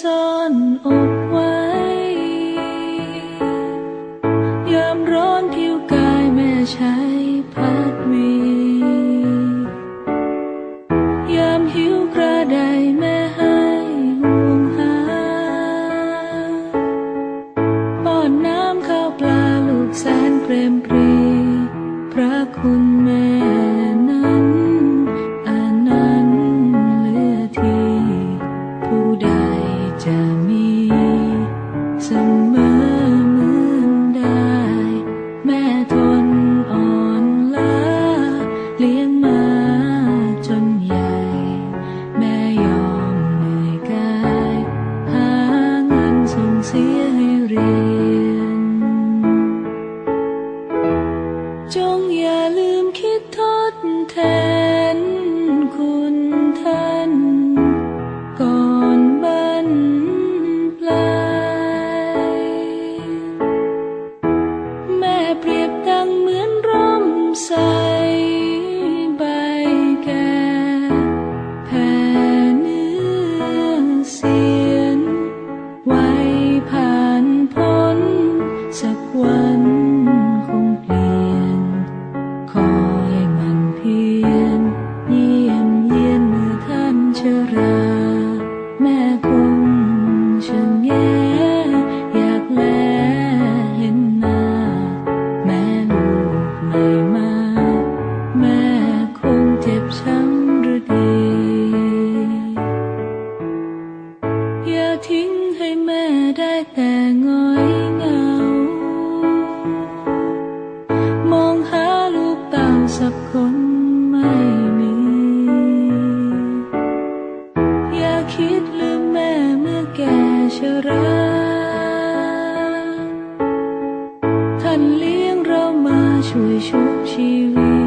ซ่อนอกไว้ ยามร้อนผิวกายแม่ใช้พัดวี ยามหิวกระไดแม่ให้ห่วงหาป้อน้ำข้าวปลาลูกแสนเปรมปรี พระคุณ ทิ้งให้แม่ได้แต่ง่อยเหงา มองหาลูกเต่าสักคนไม่มี อย่าคิดลืมแม่เมื่อแก่ชราท่านเลี้ยงเรามาช่วยชุบชีวิต